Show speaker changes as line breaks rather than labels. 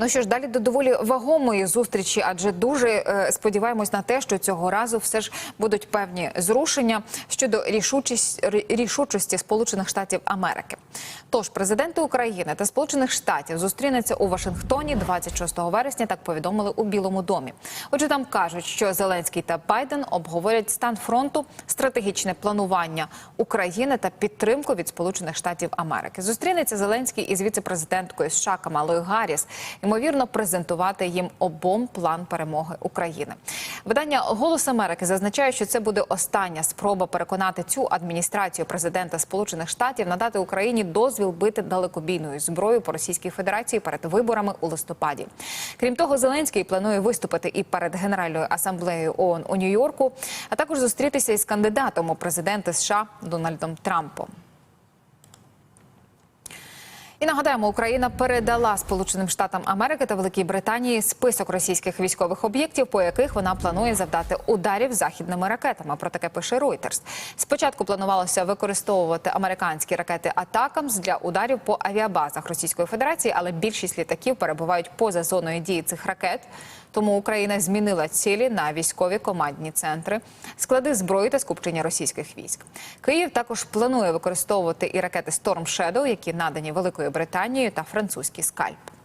Ну що ж, далі до доволі вагомої зустрічі, адже дуже е, сподіваємось на те, що цього разу все ж будуть певні зрушення щодо рішучість, рішучості Сполучених Штатів Америки. Тож президенти України та Сполучених Штатів зустрінуться у Вашингтоні 26 вересня. Так повідомили у Білому домі. Отже, там кажуть, що Зеленський та Байден обговорять стан фронту, стратегічне планування України та підтримку від Сполучених Штатів Америки. Зустрінеться Зеленський із віцепрезиденткою США Камалою Гарріс. Ймовірно, презентувати їм обом план перемоги України. Видання Голос Америки зазначає, що це буде остання спроба переконати цю адміністрацію президента Сполучених Штатів надати Україні дозвіл бити далекобійною зброєю по Російській Федерації перед виборами у листопаді. Крім того, Зеленський планує виступити і перед Генеральною асамблеєю ООН у Нью-Йорку, а також зустрітися із кандидатом у президенти США Дональдом Трампом. І нагадаємо, Україна передала Сполученим Штатам Америки та Великій Британії список російських військових об'єктів, по яких вона планує завдати ударів західними ракетами. Про таке пише Reuters. Спочатку планувалося використовувати американські ракети Атакамс для ударів по авіабазах Російської Федерації, але більшість літаків перебувають поза зоною дії цих ракет. Тому Україна змінила цілі на військові командні центри, склади зброї та скупчення російських військ. Київ також планує використовувати і ракети Storm Shadow, які надані Великою Британією та французький скальп.